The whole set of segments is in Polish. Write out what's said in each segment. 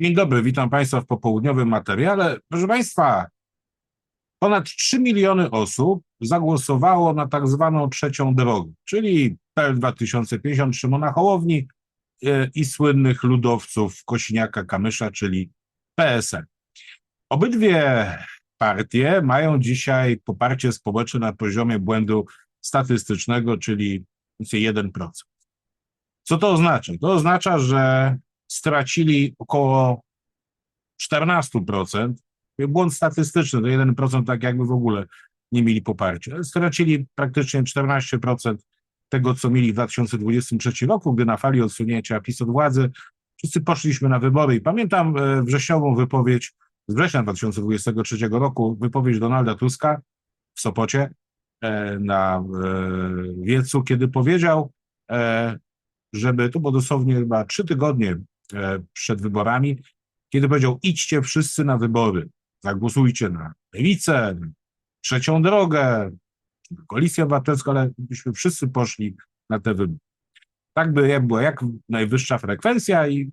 Dzień dobry, witam Państwa w popołudniowym materiale. Proszę Państwa, ponad 3 miliony osób zagłosowało na tak zwaną trzecią drogę, czyli PL 2050 Szymona Hołowni e, i słynnych ludowców Kosiniaka-Kamysza, czyli PSL. Obydwie partie mają dzisiaj poparcie społeczne na poziomie błędu statystycznego, czyli mniej więcej 1%. Co to oznacza? To oznacza, że stracili około 14%. Błąd statystyczny to 1%, tak jakby w ogóle nie mieli poparcia. Stracili praktycznie 14% tego, co mieli w 2023 roku, gdy na fali odsunięcia PiS od władzy wszyscy poszliśmy na wybory. I pamiętam e, wrześniową wypowiedź z września 2023 roku, wypowiedź Donalda Tuska w Sopocie e, na e, wiecu, kiedy powiedział, żeby, to było dosłownie chyba trzy tygodnie przed wyborami, kiedy powiedział idźcie wszyscy na wybory, zagłosujcie na lewicę, trzecią drogę, koalicję obywatelską, ale byśmy wszyscy poszli na te wybory. Tak by była jak najwyższa frekwencja i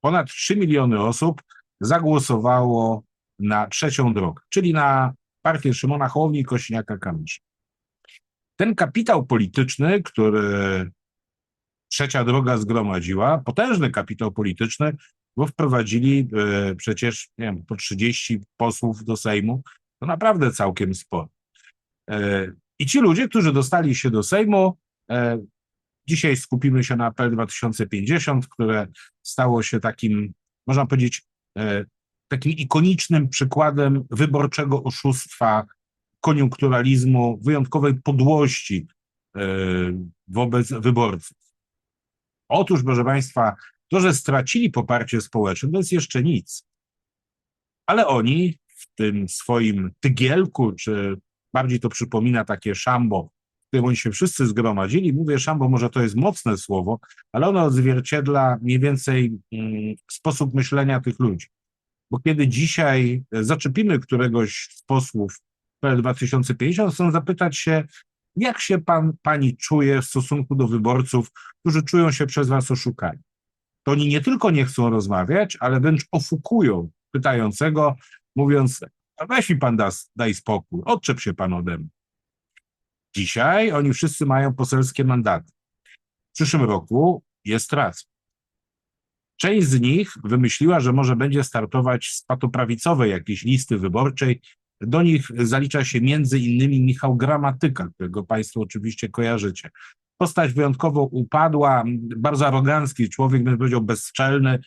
ponad 3 miliony osób zagłosowało na trzecią drogę, czyli na partię Szymona Hołowni i Kośniaka-Kamysza. Ten kapitał polityczny, który trzecia droga zgromadziła, potężny kapitał polityczny, bo wprowadzili e, przecież, nie wiem, po 30 posłów do Sejmu, to naprawdę całkiem sporo. E, I ci ludzie, którzy dostali się do Sejmu, e, dzisiaj skupimy się na PL 2050, które stało się takim, można powiedzieć, takim ikonicznym przykładem wyborczego oszustwa, koniunkturalizmu, wyjątkowej podłości wobec wyborców. Otóż, proszę Państwa, to, że stracili poparcie społeczne, to jest jeszcze nic. Ale oni w tym swoim tygielku, czy bardziej to przypomina takie szambo, w którym oni się wszyscy zgromadzili, mówię szambo, może to jest mocne słowo, ale ono odzwierciedla mniej więcej mm, sposób myślenia tych ludzi. Bo kiedy dzisiaj zaczepimy któregoś z posłów PL 2050, chcą zapytać się, jak się pan, pani czuje w stosunku do wyborców, którzy czują się przez was oszukani? To oni nie tylko nie chcą rozmawiać, ale wręcz ofukują pytającego, mówiąc, a weź mi pan da, daj spokój, odczep się pan ode mnie. Dzisiaj oni wszyscy mają poselskie mandaty. W przyszłym roku jest raz. Część z nich wymyśliła, że może będzie startować z patoprawicowej jakiejś listy wyborczej. Do nich zalicza się między innymi Michał Gramatyka, którego Państwo oczywiście kojarzycie. Postać wyjątkowo upadła, bardzo arogancki człowiek, bym powiedział bezczelny,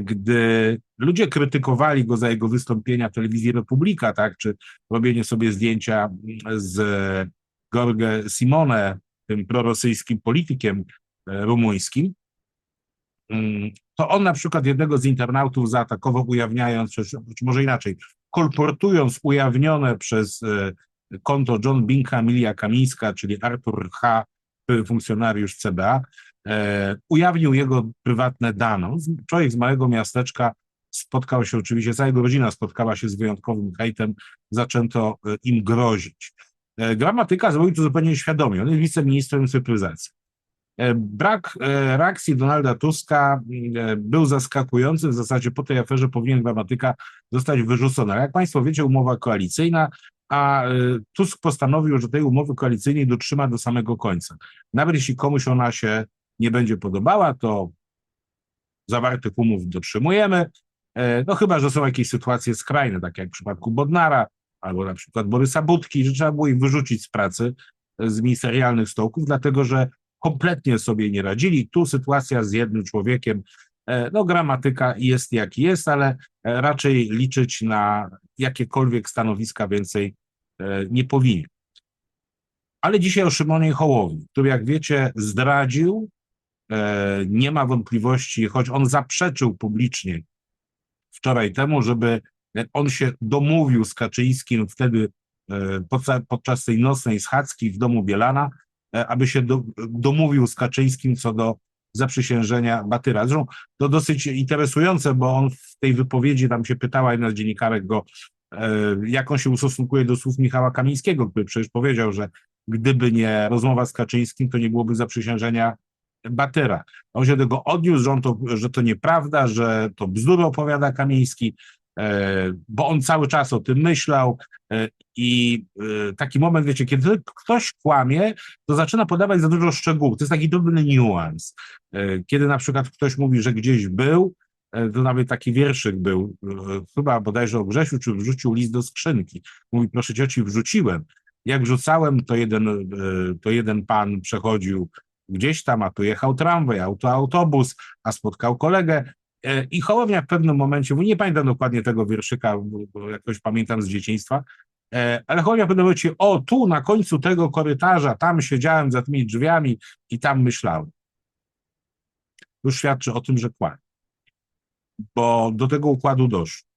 gdy ludzie krytykowali go za jego wystąpienia w telewizji Republika, tak, czy robienie sobie zdjęcia z Gorge Simone, tym prorosyjskim politykiem e, rumuńskim, mm, to on na przykład jednego z internautów zaatakował, ujawniając, czy może inaczej, kolportując ujawnione przez e, konto John Binka, Emilia Kamińska, czyli Artur H., funkcjonariusz CBA, e, ujawnił jego prywatne dane. Człowiek z małego miasteczka spotkał się oczywiście, cała jego rodzina spotkała się z wyjątkowym hejtem, zaczęto e, im grozić. Gramatyka zrobił to zupełnie świadomie, on jest wiceministrem cyfryzacji. E, Brak e, reakcji Donalda Tuska e, był zaskakujący. W zasadzie po tej aferze powinien gramatyka zostać wyrzucony. Ale jak Państwo wiecie, umowa koalicyjna, a Tusk postanowił, że tej umowy koalicyjnej dotrzyma do samego końca. Nawet jeśli komuś ona się nie będzie podobała, to zawartych umów dotrzymujemy. No chyba, że są jakieś sytuacje skrajne, tak jak w przypadku Bodnara, albo na przykład Borysa Budki, że trzeba było ich wyrzucić z pracy, z ministerialnych stołków, dlatego że kompletnie sobie nie radzili. Tu sytuacja z jednym człowiekiem, e, no gramatyka jest jak jest, ale e, raczej liczyć na jakiekolwiek stanowiska więcej e, nie powinien. Ale dzisiaj o Szymonie Hołowni, który jak wiecie zdradził, nie ma wątpliwości, choć on zaprzeczył publicznie wczoraj temu, żeby on się domówił z Kaczyńskim wtedy podczas, tej nocnej schadzki w domu Bielana, aby się do, domówił z Kaczyńskim co do zaprzysiężenia Batyra. Zresztą to dosyć interesujące, bo on w tej wypowiedzi, tam się pytała jedna z dziennikarek go, e, jak on się ustosunkuje do słów Michała Kamińskiego, który przecież powiedział, że gdyby nie rozmowa z Kaczyńskim, to nie byłoby zaprzysiężenia Batyra. On się do tego odniósł, że, to, że to nieprawda, że to bzdury opowiada Kamiński, e, bo on cały czas o tym myślał e, i e, taki moment, wiecie, kiedy ktoś kłamie, to zaczyna podawać za dużo szczegółów. To jest taki dobry niuans. Kiedy na przykład ktoś mówi, że gdzieś był, to nawet taki wierszyk był, chyba bodajże o Grzesiu, czy wrzucił list do skrzynki. Mówi, proszę cioci, wrzuciłem. Jak wrzucałem, to jeden, to jeden pan przechodził gdzieś tam, a tu jechał tramwaj, auto, autobus, a spotkał kolegę. E, I Hołownia w pewnym momencie, nie pamiętam dokładnie tego wierszyka, bo jakoś pamiętam z dzieciństwa, e, ale Hołownia w pewnym momencie, o tu na końcu tego korytarza, tam siedziałem za tymi drzwiami i tam myślałem. Już świadczy o tym, że kłamie. Bo do tego układu doszło.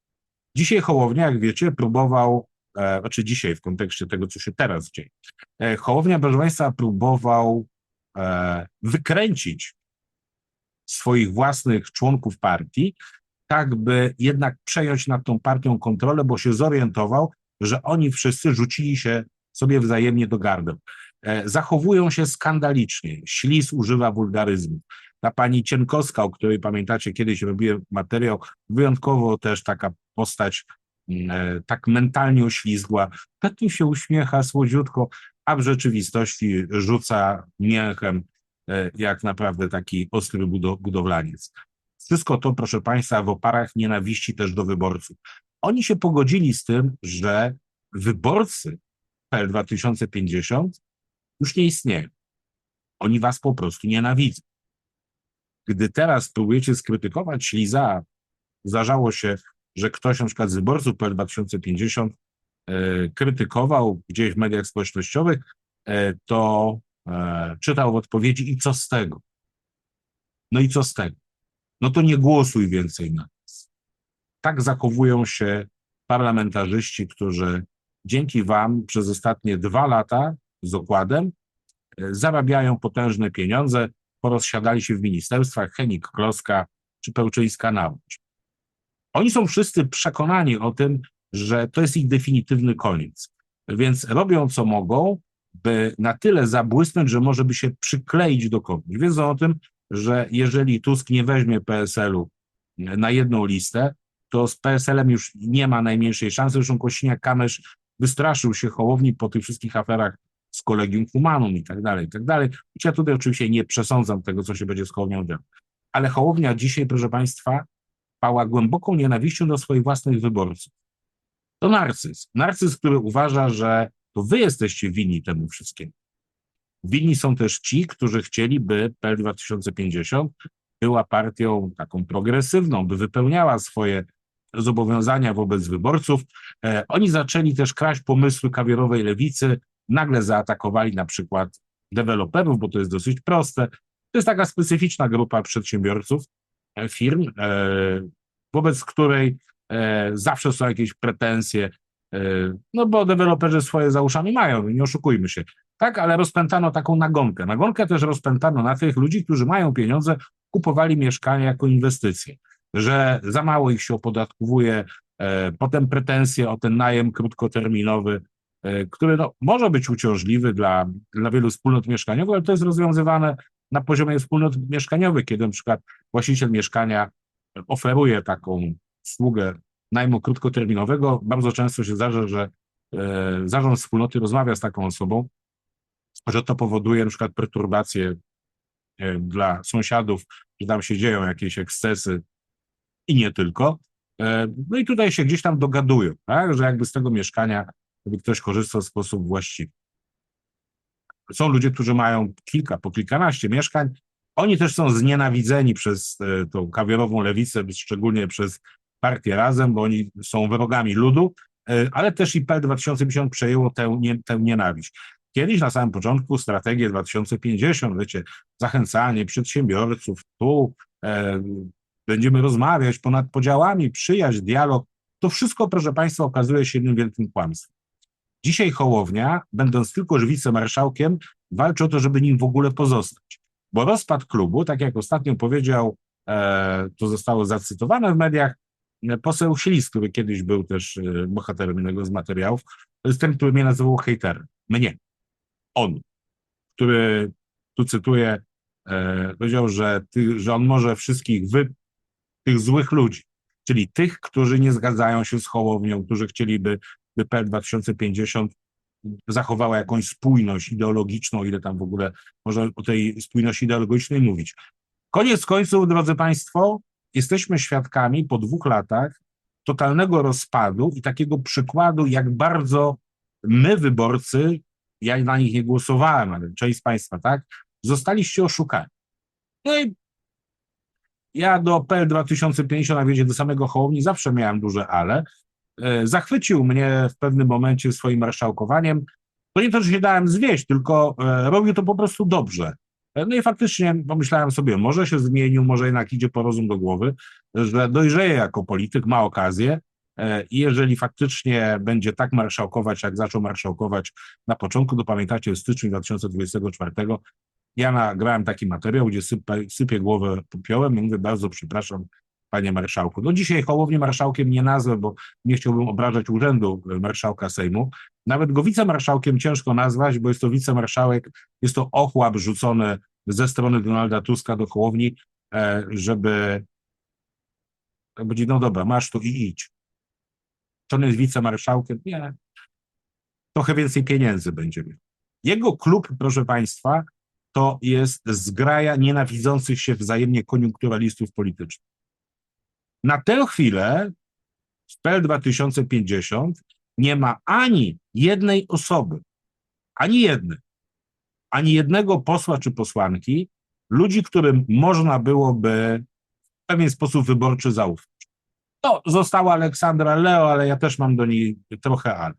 Dzisiaj Hołownia, jak wiecie, próbował, e, znaczy dzisiaj w kontekście tego, co się teraz dzieje, e, Hołownia, proszę Państwa, próbował E, wykręcić swoich własnych członków partii, tak by jednak przejąć nad tą partią kontrolę, bo się zorientował, że oni wszyscy rzucili się sobie wzajemnie do gardeł. E, zachowują się skandalicznie. Ślis używa wulgaryzmu. Ta pani Cienkowska, o której pamiętacie, kiedyś robiłem materiał, wyjątkowo też taka postać mm, e, tak mentalnie oślizgła, tak się uśmiecha słodziutko, a w rzeczywistości rzuca mięchem jak naprawdę taki ostry budowlaniec. Wszystko to, proszę Państwa, w oparach nienawiści też do wyborców. Oni się pogodzili z tym, że wyborcy PL 2050 już nie istnieją. Oni was po prostu nienawidzą. Gdy teraz próbujecie skrytykować Śliza, zdarzało się, że ktoś na przykład z wyborców PL 2050 E, krytykował gdzieś w mediach społecznościowych, e, to e, czytał w odpowiedzi i co z tego? No i co z tego? No to nie głosuj więcej na nas. Tak zachowują się parlamentarzyści, którzy dzięki Wam przez ostatnie dwa lata z okładem zarabiają potężne pieniądze, porozsiadali się w ministerstwach Henik Kloska czy Pełczyńska Naucz. Oni są wszyscy przekonani o tym, że to jest ich definitywny koniec. Więc robią co mogą, by na tyle zabłysnąć, że może by się przykleić do kogoś. Wiedzą o tym, że jeżeli Tusk nie weźmie PSL-u na jedną listę, to z PSL-em już nie ma najmniejszej szansy. Zresztą Kośniak-Kamysz wystraszył się Hołowni po tych wszystkich aferach z Kolegium Humanum i tak dalej, i tak dalej. Ja tutaj oczywiście nie przesądzam tego, co się będzie z Hołownią działo. Ale Hołownia dzisiaj, proszę Państwa, pała głęboką nienawiścią do swoich własnych wyborców to narcyz. Narcyz, który uważa, że to wy jesteście winni temu wszystkiemu. Winni są też ci, którzy chcieli, by PL 2050 była partią taką progresywną, by wypełniała swoje zobowiązania wobec wyborców. E, oni zaczęli też kraść pomysły kawierowej lewicy, nagle zaatakowali na przykład deweloperów, bo to jest dosyć proste. To jest taka specyficzna grupa przedsiębiorców, e, firm, e, wobec której e, zawsze są jakieś pretensje, no bo deweloperzy swoje za uszami mają, nie oszukujmy się. Tak, ale rozpętano taką nagonkę. Nagonkę też rozpętano na tych ludzi, którzy mają pieniądze, kupowali mieszkania jako inwestycje, że za mało ich się opodatkowuje, e, potem pretensje o ten najem krótkoterminowy, e, który no, może być uciążliwy dla, dla wielu wspólnot mieszkaniowych, ale to jest rozwiązywane na poziomie wspólnot mieszkaniowych, kiedy na przykład właściciel mieszkania oferuje taką usługę najmu krótkoterminowego, bardzo często się zdarza, że e, zarząd wspólnoty rozmawia z taką osobą, że to powoduje na przykład perturbacje e, dla sąsiadów, że tam się dzieją jakieś ekscesy i nie tylko. E, no i tutaj się gdzieś tam dogadują, tak, że jakby z tego mieszkania by ktoś korzystał w sposób właściwy. Są ludzie, którzy mają kilka, po kilkanaście mieszkań. Oni też są znienawidzeni przez tą kawierową lewicę, szczególnie przez partię razem, bo oni są wrogami ludu, e, ale też i PL 2050 przejęło tę, nie, tę nienawiść. Kiedyś na samym początku strategię 2050, wiecie, zachęcanie przedsiębiorców, tu e, będziemy rozmawiać ponad podziałami, przyjaźń, dialog. To wszystko, proszę Państwa, okazuje się jednym wielkim kłamstwem. Dzisiaj Hołownia, będąc tylko wicemarszałkiem, walczy o to, żeby nim w ogóle pozostać. Bo rozpad klubu, tak jak ostatnio powiedział, e, to zostało zacytowane w mediach, Poseł Ślis, który kiedyś był też e, bohaterem jednego z materiałów, to jest ten, który mnie nazywał hejterem. Mnie. On, który, tu cytuję, e, powiedział, że, ty, że on może wszystkich wy, tych złych ludzi, czyli tych, którzy nie zgadzają się z Hołownią, którzy chcieliby, by PL 2050 zachowała jakąś spójność ideologiczną, ile tam w ogóle można o tej spójności ideologicznej mówić. Koniec końców, drodzy Państwo, jesteśmy świadkami po dwóch latach totalnego rozpadu i takiego przykładu, jak bardzo my, wyborcy, ja na nich nie głosowałem, ale część z Państwa, tak, zostaliście oszukani. No i ja do PL 2050, a wiecie, do samego Hołowni zawsze miałem duże ale. E, zachwycił mnie w pewnym momencie swoim marszałkowaniem. To nie to, że się dałem zwieść, tylko e, robił to po prostu dobrze. E, no i faktycznie pomyślałem sobie, może się zmienił, może jednak idzie po rozum do głowy, że dojrzeje jako polityk, ma okazję i jeżeli faktycznie będzie tak marszałkować, jak zaczął marszałkować na początku, to pamiętacie, w styczniu 2024 ja nagrałem taki materiał, gdzie sypę, sypię głowę popiołem i mówię, bardzo przepraszam, panie marszałku. No dzisiaj Hołownię marszałkiem nie nazwę, bo nie chciałbym obrażać urzędu marszałka Sejmu. Nawet go wicemarszałkiem ciężko nazwać, bo jest to wicemarszałek, jest to ochłap rzucony ze strony Donalda Tuska do Hołowni, e, żeby będzie, no dobra, masz tu i idź. Czy on jest wicemarszałkiem? Nie. Trochę więcej pieniędzy będzie miał. Jego klub, proszę Państwa, to jest zgraja nienawidzących się wzajemnie koniunkturalistów politycznych. Na tę chwilę w PL 2050 nie ma ani jednej osoby, ani jednej, ani jednego posła czy posłanki, ludzi, którym można byłoby w pewien sposób wyborczy zaufać. To została Aleksandra Leo, ale ja też mam do niej trochę ale.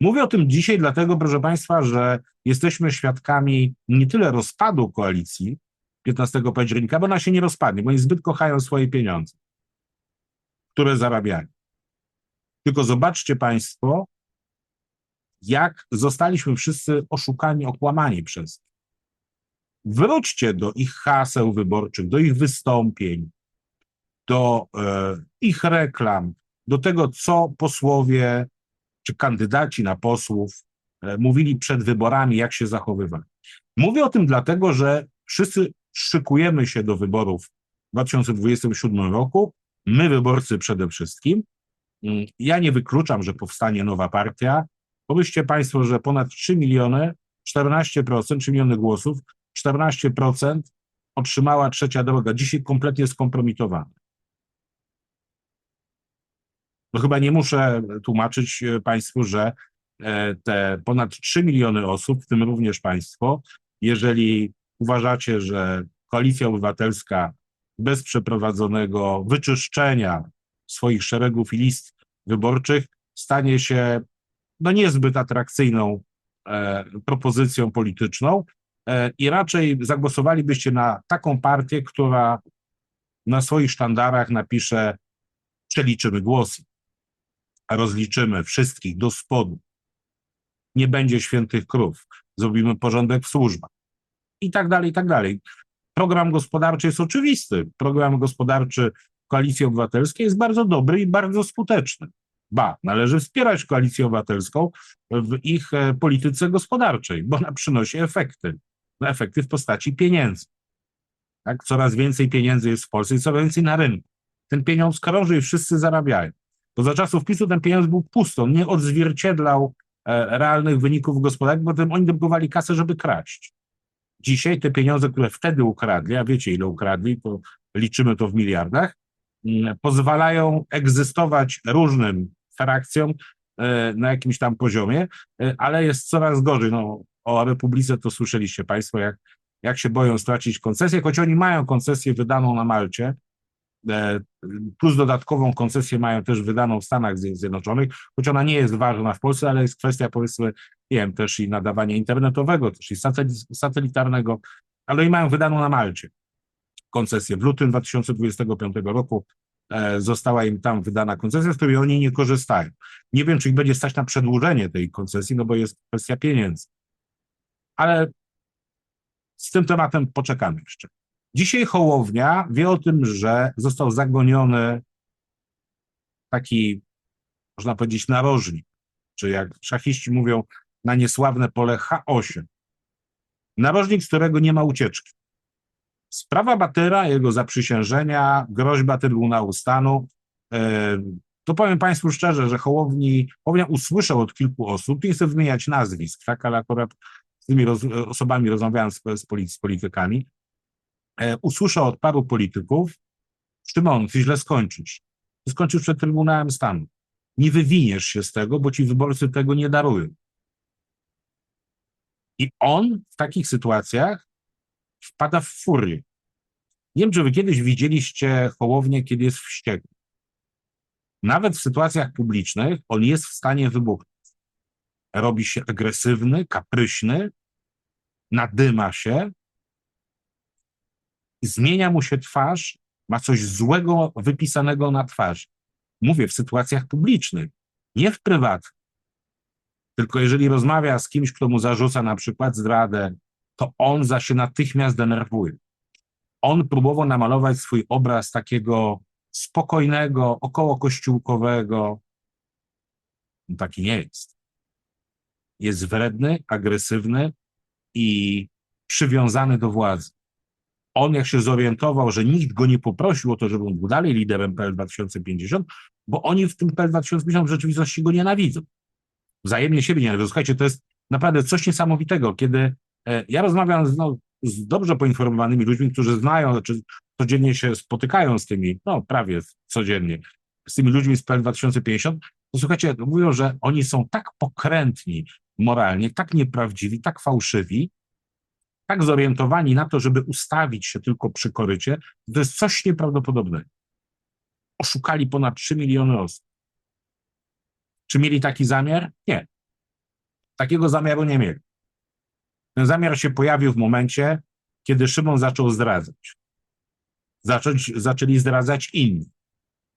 Mówię o tym dzisiaj dlatego, proszę Państwa, że jesteśmy świadkami nie tyle rozpadu koalicji 15 października, bo ona się nie rozpadnie, bo oni zbyt kochają swoje pieniądze, które zarabiają. Tylko zobaczcie Państwo, jak zostaliśmy wszyscy oszukani, okłamani przez. Wróćcie do ich haseł wyborczych, do ich wystąpień, do e, ich reklam, do tego, co posłowie czy kandydaci na posłów e, mówili przed wyborami, jak się zachowywali. Mówię o tym dlatego, że wszyscy szykujemy się do wyborów w 2027 roku, my wyborcy przede wszystkim. Mm, ja nie wykluczam, że powstanie nowa partia. Pomyślcie Państwo, że ponad 3 miliony, 14%, 3 miliony głosów, 14% otrzymała trzecia droga, dzisiaj kompletnie skompromitowana. No chyba nie muszę tłumaczyć e, Państwu, że e, te ponad 3 miliony osób, w tym również Państwo, jeżeli uważacie, że Koalicja Obywatelska bez przeprowadzonego wyczyszczenia swoich szeregów i list wyborczych stanie się no niezbyt atrakcyjną e, propozycją polityczną e, i raczej zagłosowalibyście na taką partię, która na swoich sztandarach napisze przeliczymy głosy rozliczymy wszystkich do spodu. Nie będzie świętych krów, zrobimy porządek w służbach i tak dalej, i tak dalej. Program gospodarczy jest oczywisty. Program gospodarczy Koalicji Obywatelskiej jest bardzo dobry i bardzo skuteczny. Ba, należy wspierać Koalicję Obywatelską w ich e, polityce gospodarczej, bo ona przynosi efekty. No, efekty w postaci pieniędzy. Tak? Coraz więcej pieniędzy jest w Polsce i coraz więcej na rynku. Ten pieniądz krąży i wszyscy zarabiają. Bo za czasów PiSu ten pieniądz był pustą, nie odzwierciedlał e, realnych wyników gospodarki, bo oni dobywali kasę, żeby kraść. Dzisiaj te pieniądze, które wtedy ukradli, a wiecie ile ukradli, to liczymy to w miliardach, mm, pozwalają egzystować różnym frakcjom e, na jakimś tam poziomie, e, ale jest coraz gorzej. No, o Republice to słyszeliście Państwo, jak, jak się boją stracić koncesję, choć oni mają koncesję wydaną na Malcie, plus dodatkową koncesję mają też wydaną w Stanach Zjednoczonych, choć ona nie jest ważna w Polsce, ale jest kwestia powiedzmy, nie wiem, też i nadawania internetowego, też i satelitarnego, ale i mają wydaną na Malcie koncesję. W lutym 2025 roku e, została im tam wydana koncesja, z której oni nie korzystają. Nie wiem, czy ich będzie stać na przedłużenie tej koncesji, no bo jest kwestia pieniędzy. Ale z tym tematem poczekamy jeszcze. Dzisiaj Hołownia wie o tym, że został zagoniony taki, można powiedzieć, narożnik, czy jak szachiści mówią, na niesławne pole H8. Narożnik, z którego nie ma ucieczki. Sprawa Batyra, jego zaprzysiężenia, groźba Trybunału Stanu. e, To powiem Państwu szczerze, że Hołowni, Hołownia usłyszał od kilku osób, nie chcę wymieniać nazwisk, tak, ale akurat z tymi roz, osobami rozmawiałem z, z, z politykami, usłyszał od paru polityków, Szymon, ty źle skończysz. Ty skończysz przed Trybunałem Stanu. Nie wywiniesz się z tego, bo ci wyborcy tego nie darują. I on w takich sytuacjach wpada w furię. Nie wiem, czy wy kiedyś widzieliście Hołownię, kiedy jest wściekły. Nawet w sytuacjach publicznych on jest w stanie wybuchnąć. Robi się agresywny, kapryśny, nadyma się, zmienia mu się twarz, ma coś złego wypisanego na twarz. Mówię w sytuacjach publicznych, nie w prywatnych. Tylko jeżeli rozmawia z kimś, kto mu zarzuca na przykład zdradę, to on za się natychmiast denerwuje. On próbował namalować swój obraz takiego spokojnego, około kościółkowego. Taki nie jest. Jest wredny, agresywny i przywiązany do władzy. On, jak się zorientował, że nikt go nie poprosił o to, żeby on był dalej liderem PL 2050, bo oni w tym PL 2050 w rzeczywistości go nienawidzą. Wzajemnie siebie nienawidzą. Słuchajcie, to jest naprawdę coś niesamowitego, kiedy e, ja rozmawiam z, no, z dobrze poinformowanymi ludźmi, którzy znają, czy codziennie się spotykają z tymi, no prawie codziennie, z tymi ludźmi z PL 2050, to słuchajcie, mówią, że oni są tak pokrętni moralnie, tak nieprawdziwi, tak fałszywi, tak zorientowani na to, żeby ustawić się tylko przy korycie, to jest coś nieprawdopodobnego. Oszukali ponad 3 miliony osób. Czy mieli taki zamiar? Nie. Takiego zamiaru nie mieli. Ten zamiar się pojawił w momencie, kiedy Szymon zaczął zdradzać. Zacząć, zaczęli zdradzać inni.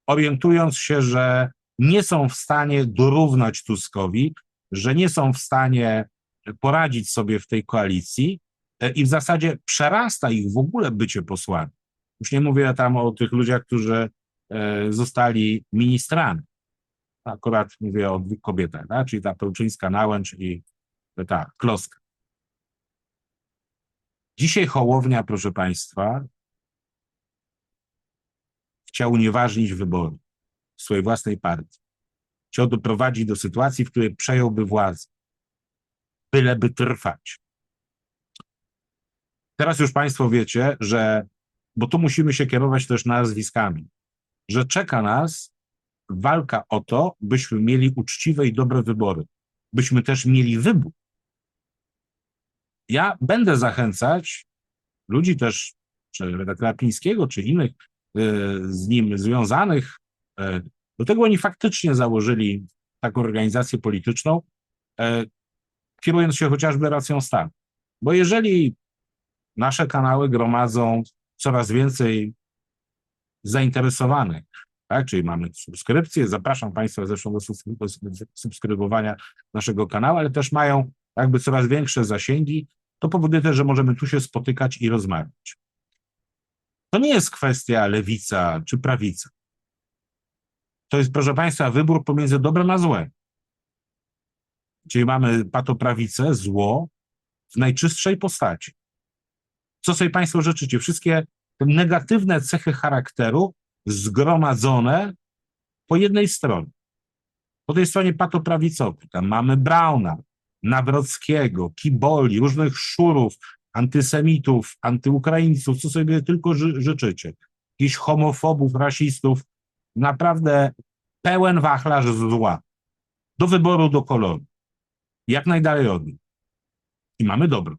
Orientując się, że nie są w stanie dorównać Tuskowi, że nie są w stanie poradzić sobie w tej koalicji i w zasadzie przerasta ich w ogóle bycie posłami. Już nie mówię tam o tych ludziach, którzy e, zostali ministrami. Akurat mówię o dwóch kobietach, tak? czyli ta Pełczyńska Nałęcz i ta Kloska. Dzisiaj Hołownia, proszę Państwa, chciał unieważnić wybory swojej własnej partii. Chciał doprowadzić do sytuacji, w której przejąłby władzę, byleby trwać. Teraz już Państwo wiecie, że, bo tu musimy się kierować też nazwiskami, że czeka nas walka o to, byśmy mieli uczciwe i dobre wybory, byśmy też mieli wybór. Ja będę zachęcać ludzi też, czy redaktora Pińskiego, czy innych y, z nim związanych, y, do tego oni faktycznie założyli taką organizację polityczną, y, kierując się chociażby racją stanu. Bo jeżeli nasze kanały gromadzą coraz więcej zainteresowanych, tak? Czyli mamy subskrypcję. Zapraszam Państwa zresztą do subskrybowania naszego kanału, ale też mają jakby coraz większe zasięgi. To powoduje też, że możemy tu się spotykać i rozmawiać. To nie jest kwestia lewica czy prawica. To jest, proszę Państwa, wybór pomiędzy dobrem a złem. Czyli mamy patoprawicę, zło w najczystszej postaci. Co sobie Państwo życzycie? Wszystkie negatywne cechy charakteru zgromadzone po jednej stronie. Po tej stronie patoprawicowej. Tam mamy Brauna, Nawrockiego, Kiboli, różnych szurów, antysemitów, antyukraińców, co sobie tylko ży życzycie. Jakichś homofobów, rasistów. Naprawdę pełen wachlarz zła. Do wyboru, do koloru. Jak najdalej od nich. I mamy dobro.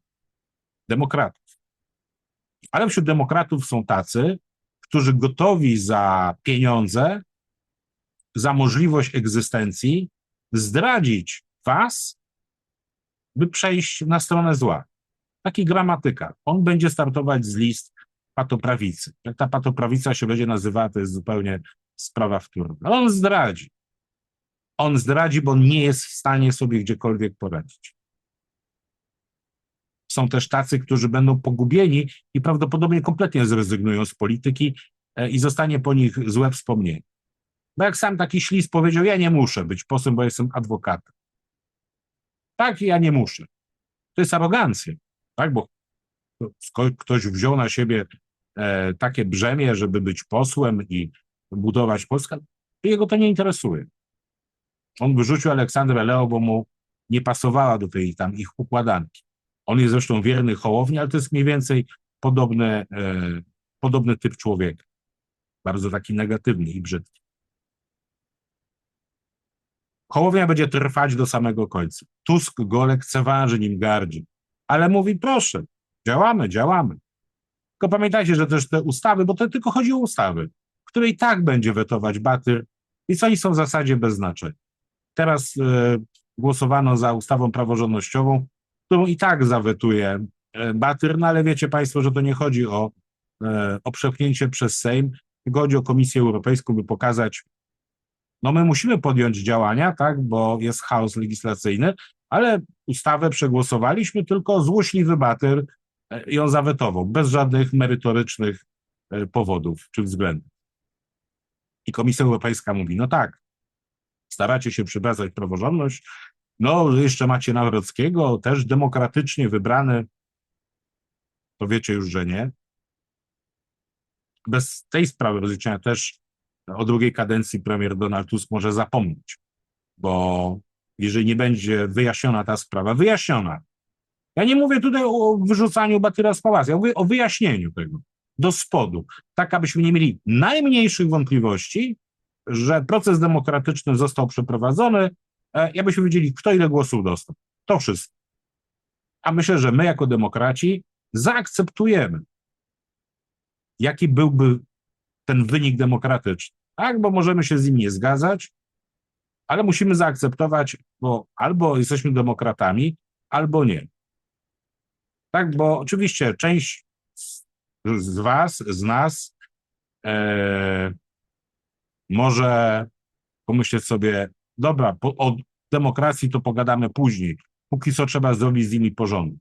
Demokratów. Ale wśród demokratów są tacy, którzy gotowi za pieniądze, za możliwość egzystencji zdradzić was, by przejść na stronę zła. Taki gramatyka. On będzie startować z list patoprawicy. Jak ta patoprawica się będzie nazywała, to jest zupełnie sprawa wtórna. On zdradzi. On zdradzi, bo nie jest w stanie sobie gdziekolwiek poradzić. Są też tacy, którzy będą pogubieni i prawdopodobnie kompletnie zrezygnują z polityki e, i zostanie po nich złe wspomnienie. Bo jak sam taki ślis powiedział, ja nie muszę być posłem, bo jestem adwokatem. Tak, ja nie muszę. To jest arogancja, tak? Bo ktoś wziął na siebie e, takie brzemię, żeby być posłem i budować Polskę, jego to nie interesuje. On wyrzucił Aleksandrę Leo, bo mu nie pasowała do tej tam ich układanki. On jest zresztą wierny Hołowni, ale to jest mniej więcej podobny, e, podobny typ człowieka. Bardzo taki negatywny i brzydki. Hołownia będzie trwać do samego końca. Tusk go lekceważy, nim gardzi. Ale mówi, proszę, działamy, działamy. Tylko pamiętajcie, że też te ustawy, bo to tylko chodzi o ustawy, które i tak będzie wetować Batyr i co oni są w zasadzie bez znaczenia. Teraz e, głosowano za ustawą praworządnościową, którą i tak zawetuje e, Batyr, no ale wiecie Państwo, że to nie chodzi o, e, o przepchnięcie przez Sejm, tylko chodzi o Komisję Europejską, by pokazać, no my musimy podjąć działania, tak, bo jest chaos legislacyjny, ale ustawę przegłosowaliśmy, tylko złośliwy Batyr e, ją zawetował, bez żadnych merytorycznych e, powodów czy względów. I Komisja Europejska mówi, no tak, staracie się przywracać praworządność, no jeszcze macie Nawrockiego, też demokratycznie wybrany, to wiecie już, że nie. Bez tej sprawy rozliczenia też o drugiej kadencji premier Donald Tusk może zapomnieć, bo jeżeli nie będzie wyjaśniona ta sprawa, wyjaśniona. Ja nie mówię tutaj o wyrzucaniu batyra z pałacu, ja mówię o wyjaśnieniu tego do spodu, tak abyśmy nie mieli najmniejszych wątpliwości, że proces demokratyczny został przeprowadzony, e, abyśmy wiedzieli, kto ile głosów dostał. To wszystko. A myślę, że my jako demokraci zaakceptujemy, jaki byłby ten wynik demokratyczny. Tak, bo możemy się z nim nie zgadzać, ale musimy zaakceptować, bo albo jesteśmy demokratami, albo nie. Tak, bo oczywiście część z Was, z nas e, może pomyśleć sobie, dobra, po, o demokracji to pogadamy później, póki co trzeba zrobić z nimi porządek.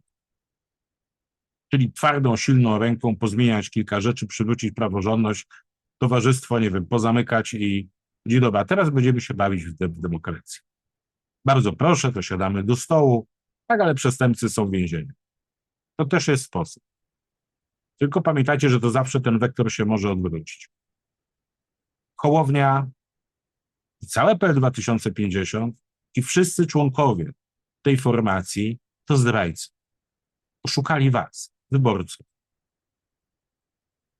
Czyli twardą, silną ręką pozmieniać kilka rzeczy, przywrócić praworządność, towarzystwo, nie wiem, pozamykać i Dzień dobra, teraz będziemy się bawić w, de w demokrację. Bardzo proszę, to siadamy do stołu. Tak, ale przestępcy są w więzieniu. To też jest sposób. Tylko pamiętajcie, że to zawsze ten wektor się może odwrócić. Hołownia, całe PL 2050 i wszyscy członkowie tej formacji to zdrajcy. Oszukali was, wyborców.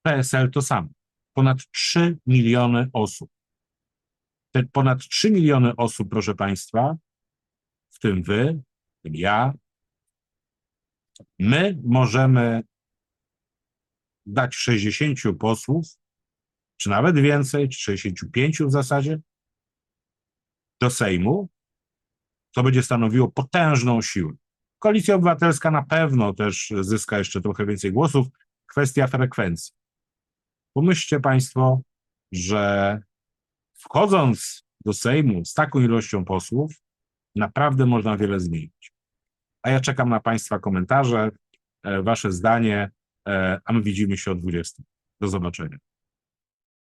PSL to samo. Ponad 3 miliony osób te ponad 3 miliony osób, proszę Państwa, w tym Wy, w tym ja, my możemy dać 60 posłów, czy nawet więcej, czy 65 w zasadzie, do Sejmu, to będzie stanowiło potężną siłę. Koalicja Obywatelska na pewno też zyska jeszcze trochę więcej głosów. Kwestia frekwencji. Pomyślcie Państwo, że wchodząc do Sejmu z taką ilością posłów, naprawdę można wiele zmienić. A ja czekam na Państwa komentarze, e, Wasze zdanie, e, a my widzimy się o 20. Do zobaczenia.